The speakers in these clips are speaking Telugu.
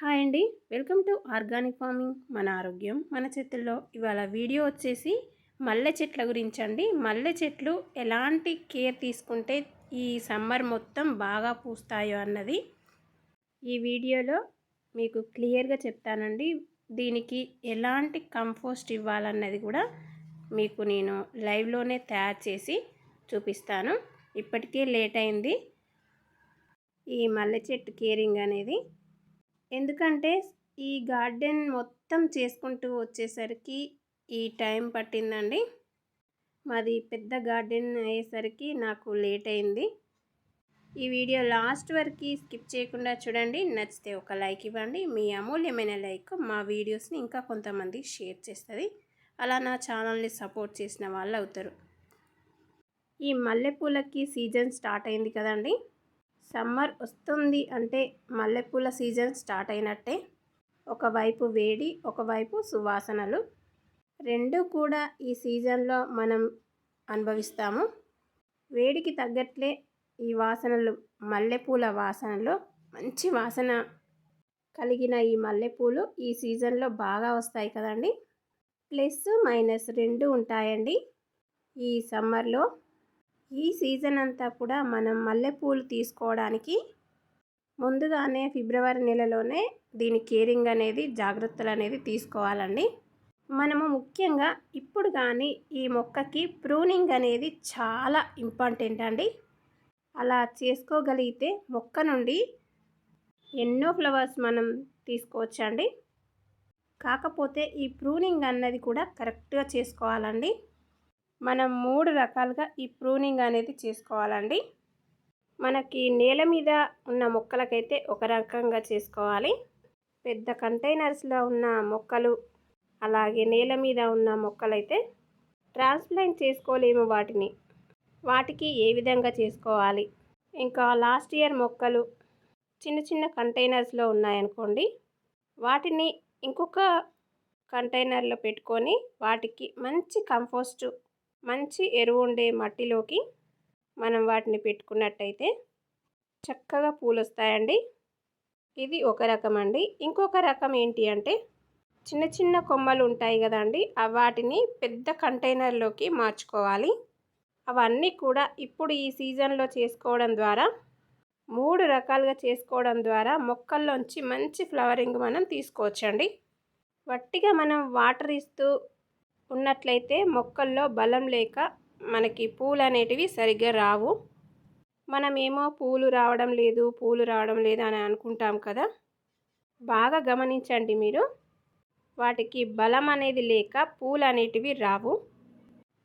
హాయ్ అండి. Welcome to organic farming. మన ఆరోగ్యం మన చేతుల్లో. ఇవాళ వీడియో వచ్చేసి మల్లె చెట్ల గురించి అండి మల్లె చెట్లు ఎలాంటి కేర్ తీసుకుంటే ఈ సమ్మర్ మొత్తం బాగా పూస్తాయో అన్నది ఈ వీడియోలో మీకు క్లియర్గా చెప్తానండి. దీనికి ఎలాంటి కంపోస్ట్ ఇవ్వాలన్నది కూడా మీకు నేను లైవ్లోనే తయారు చేసి చూపిస్తాను. ఇప్పటికే లేట్ అయింది. ఈ మల్లె చెట్టు కేరింగ్ అనేది ఎందుకంటే ఈ గార్డెన్ మొత్తం చేసుకుంటూ వచ్చేసరికి ఈ టైం పట్టిందండి. మాది పెద్ద గార్డెన్ అయ్యేసరికి నాకు లేట్ అయింది. ఈ వీడియో లాస్ట్ వరకు స్కిప్ చేయకుండా చూడండి. నచ్చితే ఒక లైక్ ఇవ్వండి. మీ అమూల్యమైన లైక్ మా వీడియోస్ని ఇంకా కొంతమంది షేర్ చేస్తుంది. అలా నా ఛానల్ని సపోర్ట్ చేసిన వాళ్ళు అవుతారు ఈ మల్లెపూలకి సీజన్ స్టార్ట్ అయింది కదండి. సమ్మర్ వస్తుంది అంటే మల్లెపూల సీజన్ స్టార్ట్ అయినట్టే. ఒకవైపు వేడి ఒకవైపు సువాసనలు. రెండు కూడా ఈ సీజన్లో మనం అనుభవిస్తాము. వేడికి తగ్గట్లే ఈ వాసనలు మల్లెపూల వాసనలో మంచి వాసన కలిగిన ఈ మల్లెపూలు ఈ సీజన్లో బాగా వస్తాయి కదండి. ప్లస్ మైనస్ రెండు ఉంటాయండి ఈ సమ్మర్లో. ఈ సీజన్ అంతా కూడా మనం మల్లెపూలు తీసుకోవడానికి ముందుగానే ఫిబ్రవరి నెలలోనే దీని కేరింగ్ అనేది జాగ్రత్తలు అనేది తీసుకోవాలండి. మనము ముఖ్యంగా ఇప్పుడు కానీ ఈ మొక్కకి ప్రూనింగ్ అనేది చాలా ఇంపార్టెంట్ అండి. అలా చేసుకోగలిగితే మొక్క నుండి ఎన్నో ఫ్లవర్స్ మనం తీసుకోవచ్చండి. కాకపోతే ఈ ప్రూనింగ్ అన్నది కూడా కరెక్ట్గా చేసుకోవాలండి. మనం మూడు రకాలుగా ఈ ప్రూనింగ్ అనేది చేసుకోవాలండి. మనకి నేల మీద ఉన్న మొక్కలకైతే ఒక రకంగా చేసుకోవాలి. పెద్ద కంటైనర్స్లో ఉన్న మొక్కలు అలాగే నేల మీద ఉన్న మొక్కలైతే ట్రాన్స్ప్లాంట్ చేసుకోలేము వాటిని. వాటికి ఏ విధంగా చేసుకోవాలి? ఇంకా లాస్ట్ ఇయర్ మొక్కలు చిన్న చిన్న కంటైనర్స్లో ఉన్నాయనుకోండి వాటిని ఇంకొక కంటైనర్లో పెట్టుకొని వాటికి మంచి కంపోస్ట్ మంచి ఎరువు ఉండే మట్టిలోకి మనం వాటిని పెట్టుకున్నట్టయితే చక్కగా పూలు వస్తాయండి ఇది ఒక రకం అండి ఇంకొక రకం ఏంటి అంటే చిన్న చిన్న కొమ్మలు ఉంటాయి కదండి. వాటిని పెద్ద కంటైనర్లోకి మార్చుకోవాలి. అవన్నీ కూడా ఇప్పుడు ఈ సీజన్లో చేసుకోవడం ద్వారా మూడు రకాలుగా చేసుకోవడం ద్వారా మొక్కల్లోంచి మంచి ఫ్లవరింగ్ మనం తీసుకోవచ్చండి. వట్టిగా మనం వాటర్ ఇస్తూ ఉన్నట్లయితే మొక్కల్లో బలం లేక మనకి పూలు అనేటివి సరిగ్గా రావు. మనమేమో పూలు రావడం లేదు పూలు రావడం లేదు అని అనుకుంటాం కదా. బాగా గమనించండి మీరు. వాటికి బలం అనేది లేక పూలు అనేటివి రావు.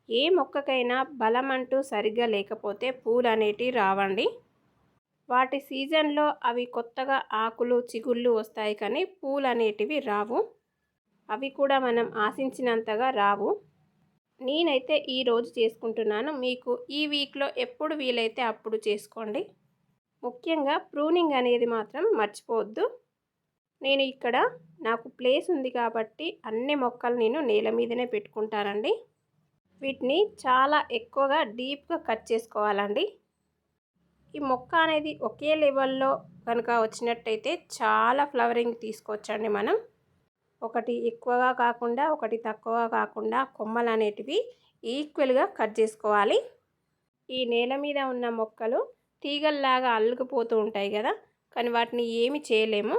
ఏ మొక్కకైనా బలం అంటూ సరిగ్గా లేకపోతే పూలు అనేటివి రావండి. వాటి సీజన్లో అవి కొత్తగా ఆకులు చిగుళ్ళు వస్తాయి కానీ పూలు అనేటివి రావు. అవి కూడా మనం ఆశించినంతగా రావు. నేనైతే ఈరోజు చేసుకుంటున్నాను. మీకు ఈ వీక్లో ఎప్పుడు వీలైతే అప్పుడు చేసుకోండి. ముఖ్యంగా ప్రూనింగ్ అనేది మాత్రం మర్చిపోవద్దు. నేను ఇక్కడ నాకు ప్లేస్ ఉంది కాబట్టి అన్ని మొక్కలు నేను నేల మీదనే పెట్టుకుంటానండి. వీటిని చాలా ఎక్కువగా డీప్గా కట్ చేసుకోవాలండి. ఈ మొక్క అనేది ఒకే లెవెల్లో కనుక వచ్చినట్టయితే చాలా ఫ్లవరింగ్ తీసుకోవచ్చండి మనం. ఒకటి ఎక్కువగా కాకుండా ఒకటి తక్కువగా కాకుండా కొమ్మలు అనేటివి ఈక్వల్గా కట్ చేసుకోవాలి. ఈ నేల మీద ఉన్న మొక్కలు తీగల్లాగా అల్లుకుపోతూ ఉంటాయి కదా కానీ వాటిని ఏమి చేయలేము.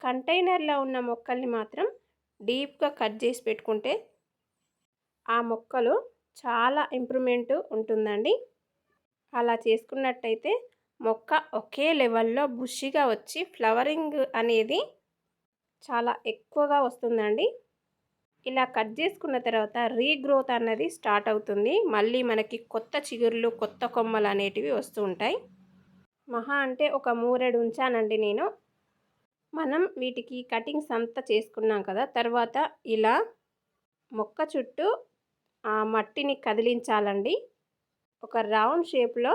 కంటైనర్లో ఉన్న మొక్కల్ని మాత్రం డీప్గా కట్ చేసి పెట్టుకుంటే ఆ మొక్కలు చాలా ఇంప్రూవ్మెంట్ ఉంటుందండి. అలా చేసుకున్నట్టయితే మొక్క ఒకే లెవెల్లో బుషిగా వచ్చి ఫ్లవరింగ్ అనేది చాలా ఎక్కువగా వస్తుందండి. ఇలా కట్ చేసుకున్న తర్వాత రీగ్రోత్ అన్నది స్టార్ట్ అవుతుంది. మళ్ళీ మనకి కొత్త చిగుర్లు కొత్త కొమ్మలు అనేటివి వస్తూ ఉంటాయి. మహా అంటే ఒక మూరెడు ఉంచానండి నేను. మనం వీటికి కటింగ్స్ అంతా చేసుకున్నాం కదా తర్వాత ఇలా మొక్క చుట్టూ ఆ మట్టిని కదిలించాలండి. ఒక రౌండ్ షేప్లో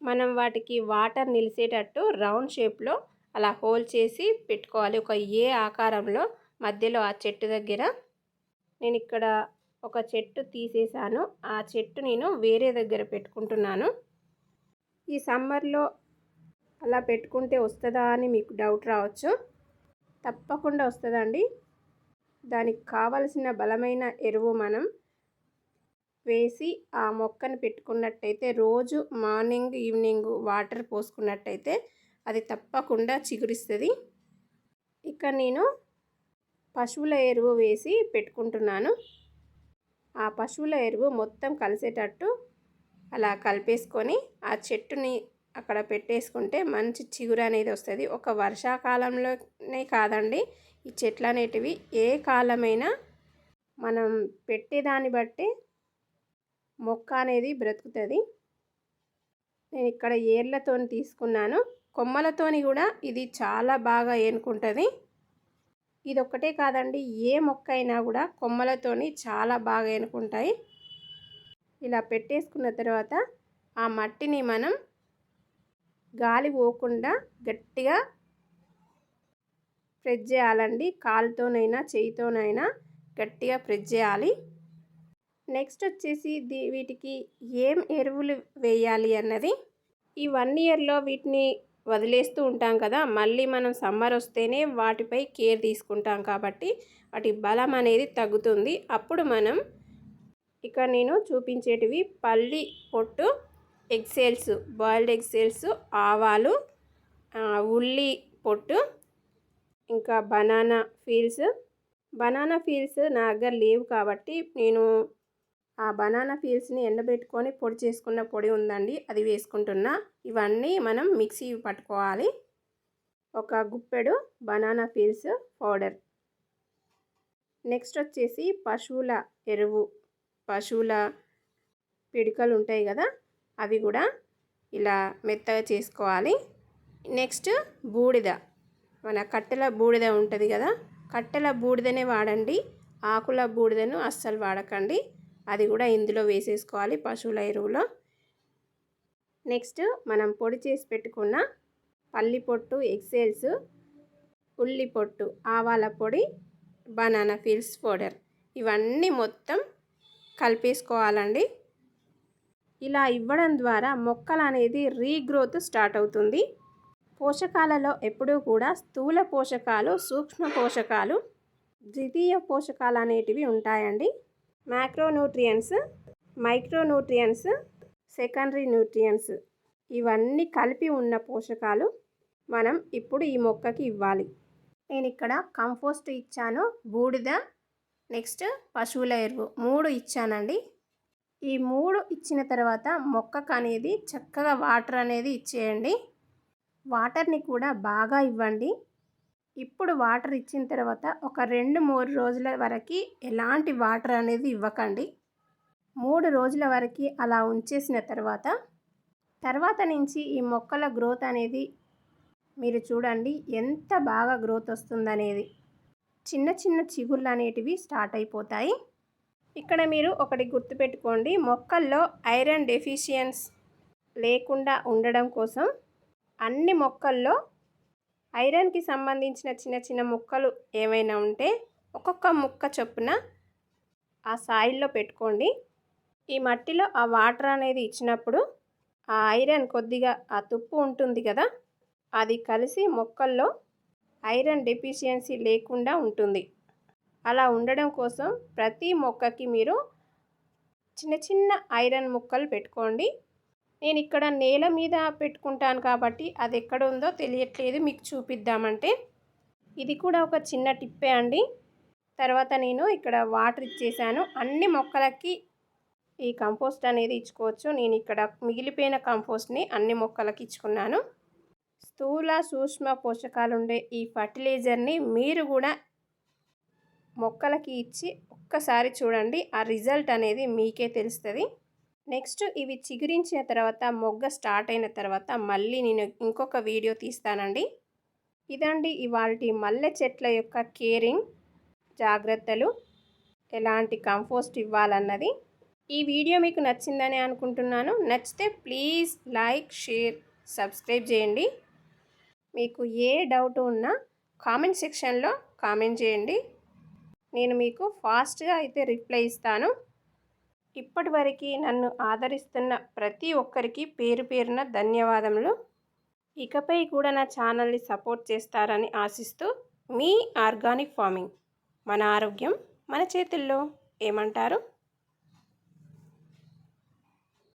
మనం వాటికి వాటర్ నిలిచేటట్టు రౌండ్ షేప్లో అలా హోల్ చేసి పెట్టుకోవాలి. ఒక ఏ ఆకారంలో మధ్యలో ఆ చెట్టు దగ్గర. నేను ఇక్కడ ఒక చెట్టు తీసేసాను ఆ చెట్టు నేను వేరే దగ్గర పెట్టుకుంటున్నాను. ఈ సమ్మర్లో అలా పెట్టుకుంటే వస్తుందా అని మీకు డౌట్ రావచ్చు. తప్పకుండా వస్తుందండి. దానికి కావలసిన బలమైన ఎరువు మనం వేసి ఆ మొక్కను పెట్టుకున్నట్టయితే రోజు మార్నింగ్ ఈవినింగ్ వాటర్ పోసుకున్నట్టయితే అది తప్పకుండా చిగురిస్తుంది. ఇక్కడ నేను పశువుల ఎరువు వేసి పెట్టుకుంటున్నాను. ఆ పశువుల ఎరువు మొత్తం కలిసేటట్టు అలా కలిపేసుకొని ఆ చెట్టుని అక్కడ పెట్టేసుకుంటే మంచి చిగురు అనేది వస్తుంది. ఒక వర్షాకాలంలోనే కాదండి ఈ చెట్లు అనేటివి ఏ కాలమైనా మనం పెట్టేదాన్ని బట్టి మొక్క అనేది బ్రతుకుతుంది. నేను ఇక్కడ ఏర్లతో తీసుకున్నాను. కొమ్మలతోని కూడా ఇది చాలా బాగా ఏనుకుంటుంది. ఇది ఒక్కటే కాదండి ఏ మొక్క అయినా కూడా కొమ్మలతోని చాలా బాగా ఏనుకుంటాయి. ఇలా పెట్టేసుకున్న తర్వాత ఆ మట్టిని మనం గాలి పోకుండా గట్టిగా ప్రెస్ చేయాలండి. కాలుతోనైనా చేయితోనైనా గట్టిగా ప్రెస్ చేయాలి. నెక్స్ట్ వచ్చేసి దీ వీటికి ఏం ఎరువులు వేయాలి అన్నది. ఈ వన్ ఇయర్లో వీటిని వదిలేస్తూ ఉంటాం కదా మళ్ళీ మనం సమ్మర్ వస్తేనే వాటిపై కేర్ తీసుకుంటాం కాబట్టి వాటి బలం అనేది తగ్గుతుంది. అప్పుడు మనం ఇక్కడ నేను చూపించేటివి పల్లి పొట్టు ఎగ్సెల్స్ బాయిల్డ్ ఎగ్సెల్స్ ఆవాలు ఉల్లి పొట్టు ఇంకా బనానా ఫీల్స్. బనానా ఫీల్స్ నా దగ్గర లేవు కాబట్టి నేను ఆ బనానా పీల్స్ని ఎండబెట్టుకొని పొడి చేసుకున్న పొడి ఉందండి అది వేసుకుంటున్నా. ఇవన్నీ మనం మిక్సీ పట్టుకోవాలి. ఒక గుప్పెడు బనానా పీల్స్ పౌడర్. నెక్స్ట్ వచ్చేసి పశువుల ఎరువు పశువుల పిడికలు ఉంటాయి కదా అవి కూడా ఇలా మెత్తగా చేసుకోవాలి. నెక్స్ట్ బూడిద మన కట్టెల బూడిద ఉంటుంది కదా కట్టెల బూడిదనే వాడండి ఆకుల బూడిదను అస్సలు వాడకండి. అది కూడా ఇందులో వేసేసుకోవాలి పశువుల ఎరువులో. నెక్స్ట్ మనం పొడి చేసి పెట్టుకున్న పల్లి పొట్టు ఎక్సెల్స్ ఉల్లి పొట్టు ఆవాల పొడి బనానా ఫీల్స్ పౌడర్ ఇవన్నీ మొత్తం కలిపేసుకోవాలండి. ఇలా ఇవ్వడం ద్వారా మొక్కలు అనేది రీగ్రోత్ స్టార్ట్ అవుతుంది. పోషకాలలో ఎప్పుడూ కూడా స్థూల పోషకాలు సూక్ష్మ పోషకాలు ద్వితీయ పోషకాలు అనేటివి ఉంటాయండి. మ్యాక్రోన్యూట్రియన్స్ మైక్రోన్యూట్రియన్స్ సెకండరీ న్యూట్రియన్స్ ఇవన్నీ కలిపి ఉన్న పోషకాలు మనం ఇప్పుడు ఈ మొక్కకి ఇవ్వాలి. నేను ఇక్కడ కంపోస్ట్ ఇచ్చాను బూడిద నెక్స్ట్ పశువుల ఎరువు మూడు ఇచ్చానండి. ఈ మూడు ఇచ్చిన తర్వాత మొక్కకు అనేది చక్కగా వాటర్ అనేది ఇచ్చేయండి. వాటర్ని కూడా బాగా ఇవ్వండి. ఇప్పుడు వాటర్ ఇచ్చిన తర్వాత ఒక రెండు మూడు రోజుల వరకు ఎలాంటి వాటర్ అనేది ఇవ్వకండి. మూడు రోజుల వరకు అలా ఉంచేసిన తర్వాత తర్వాత నుంచి ఈ మొక్కల గ్రోత్ అనేది మీరు చూడండి ఎంత బాగా గ్రోత్ వస్తుందనేది. చిన్న చిన్న చిగుళ్ళు అనేటివి స్టార్ట్ అయిపోతాయి. ఇక్కడ మీరు ఒకటి గుర్తుపెట్టుకోండి మొక్కల్లో ఐరన్ డెఫిషియన్స్ లేకుండా ఉండడం కోసం అన్ని మొక్కల్లో ఐరన్కి సంబంధించిన చిన్న చిన్న ముక్కలు ఏమైనా ఉంటే ఒక్కొక్క ముక్క చొప్పున ఆ సాయిల్లో పెట్టుకోండి. ఈ మట్టిలో ఆ వాటర్ అనేది ఇచ్చినప్పుడు ఆ ఐరన్ కొద్దిగా ఆ తుప్పు ఉంటుంది కదా అది కలిసి మొక్కల్లో ఐరన్ డెఫిషియన్సీ లేకుండా ఉంటుంది. అలా ఉండడం కోసం ప్రతి మొక్కకి మీరు చిన్న చిన్న ఐరన్ ముక్కలు పెట్టుకోండి. నేను ఇక్కడ నేల మీద పెట్టుకుంటాను కాబట్టి అది ఎక్కడ ఉందో తెలియట్లేదు. మీకు చూపిద్దామంటే ఇది కూడా ఒక చిన్న టిప్పే అండి. తర్వాత నేను ఇక్కడ వాటర్ ఇచ్చేసాను. అన్ని మొక్కలకి ఈ కంపోస్ట్ అనేది ఇచ్చుకోవచ్చు. నేను ఇక్కడ మిగిలిపోయిన కంపోస్ట్ని అన్ని మొక్కలకి ఇచ్చుకున్నాను. స్థూల సూక్ష్మ పోషకాలు ఉండే ఈ ఫర్టిలైజర్ని మీరు కూడా మొక్కలకి ఇచ్చి ఒక్కసారి చూడండి. ఆ రిజల్ట్ అనేది మీకే తెలుస్తుంది. నెక్స్ట్ ఇవి చిగురించిన తర్వాత మొగ్గ స్టార్ట్ అయిన తర్వాత మళ్ళీ నేను ఇంకొక వీడియో తీస్తానండి. ఇదండి ఇవాళ మల్లె చెట్ల యొక్క కేరింగ్ జాగ్రత్తలు. ఎలాంటి కంపోస్ట్ ఇవ్వాలన్నది. ఈ వీడియో మీకు నచ్చిందని అనుకుంటున్నాను. నచ్చితే ప్లీజ్ లైక్ షేర్ సబ్స్క్రైబ్ చేయండి. మీకు ఏ డౌట్ ఉన్నా కామెంట్ సెక్షన్లో కామెంట్ చేయండి. నేను మీకు ఫాస్ట్గా అయితే రిప్లై ఇస్తాను. ఇప్పటివరకు నన్ను ఆదరిస్తున్న ప్రతి ఒక్కరికి పేరు పేరున ధన్యవాదములు. ఇకపై కూడా నా ఛానల్ని సపోర్ట్ చేస్తారని ఆశిస్తూ మీ ఆర్గానిక్ ఫార్మింగ్ మన ఆరోగ్యం మన చేతుల్లో ఏమంటారు?